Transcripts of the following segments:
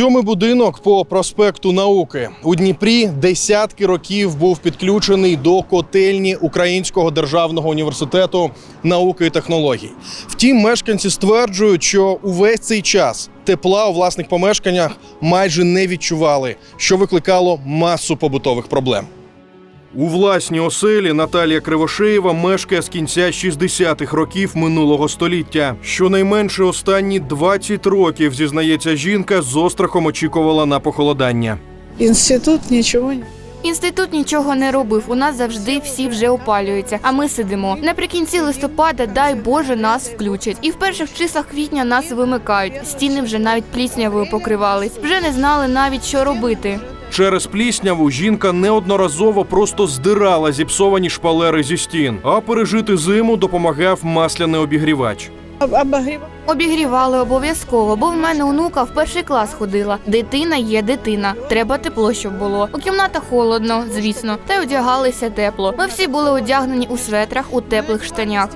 Сьомий будинок по проспекту Науки у Дніпрі десятки років був підключений до котельні Українського державного університету науки і технологій. Втім, мешканці стверджують, що увесь цей час тепла у власних помешканнях майже не відчували, що викликало масу побутових проблем. У власній оселі Наталія Кривошеєва мешкає з кінця 60-х років минулого століття. Щонайменше останні 20 років, зізнається жінка, з острахом очікувала на похолодання. Інститут нічого не. Інститут нічого не робив. У нас завжди всі вже опалюються, а ми сидимо. Наприкінці листопада, дай Боже, нас включать. І в перших числах квітня нас вимикають. Стіни вже навіть пліснявою покривались. Вже не знали навіть, що робити. Через плісняву жінка неодноразово просто здирала зіпсовані шпалери зі стін, а пережити зиму допомагав масляний обігрівач. Обігрівали обов'язково, бо в мене онука в перший клас ходила. Дитина є дитина. Треба тепло, щоб було. У кімнатах холодно, звісно, та й одягалися тепло. Ми всі були одягнені у светрах, у теплих штанях.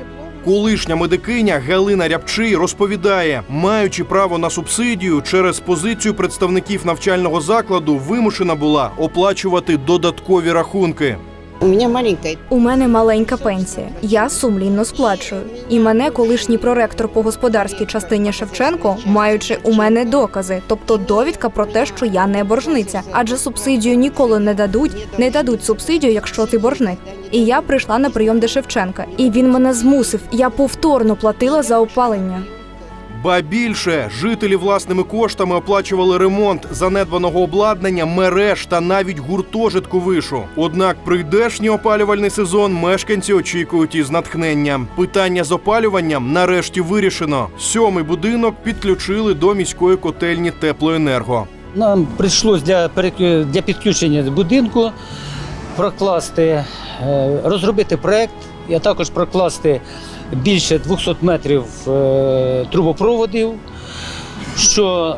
Колишня медикиня Галина Рябчий розповідає, маючи право на субсидію, через позицію представників навчального закладу вимушена була оплачувати додаткові рахунки. У меня маленькая. У мене маленька пенсія. Я сумлінно сплачую. І мене колишній проректор по господарській частині Шевченко, маючи у мене докази, тобто довідка про те, що я не боржниця, адже субсидію ніколи не дадуть, не дадуть субсидію, якщо ти боржник. І я прийшла на прийом до Шевченка, і він мене змусив. Я повторно платила за опалення. Ба більше жителі власними коштами оплачували ремонт занедбаного обладнання, мереж та навіть гуртожитку вишу. Однак прийдешній опалювальний сезон мешканці очікують із натхненням. Питання з опалюванням нарешті вирішено. Сьомий будинок підключили до міської котельні теплоенерго. Нам прийшлось для, для підключення будинку прокласти, е, розробити проект, а також прокласти більше 200 метрів е, трубопроводів, що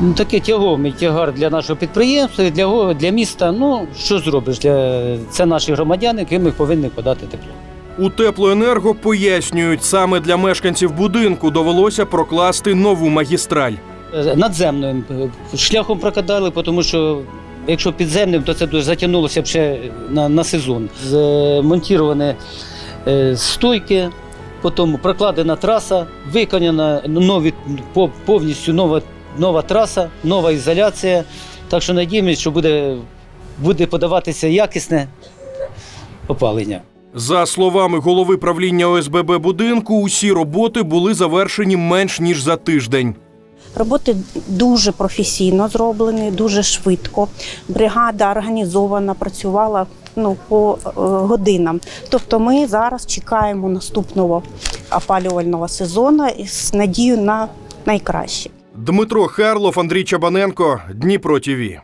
ну, таке тяговий тягар для нашого підприємства і для, для міста. Ну, що зробиш? Для, це наші громадяни, яким ми повинні подати тепло. У теплоенерго пояснюють, саме для мешканців будинку довелося прокласти нову магістраль. Е, Надземним е, шляхом прокладали, тому що якщо підземним, то це дуже затягнулося б ще на, на сезон. Змонтіровані е, стойки, потім прокладена траса, виконана нові, повністю нова, нова траса, нова ізоляція. Так що надіємося, що буде, буде подаватися якісне опалення. За словами голови правління ОСББ будинку, усі роботи були завершені менш ніж за тиждень. Роботи дуже професійно зроблені, дуже швидко. Бригада організована, працювала ну, по е, годинам. Тобто ми зараз чекаємо наступного опалювального сезону із надією на найкраще. Дмитро Харлов, Андрій Чабаненко, Дніпро ТІВІ.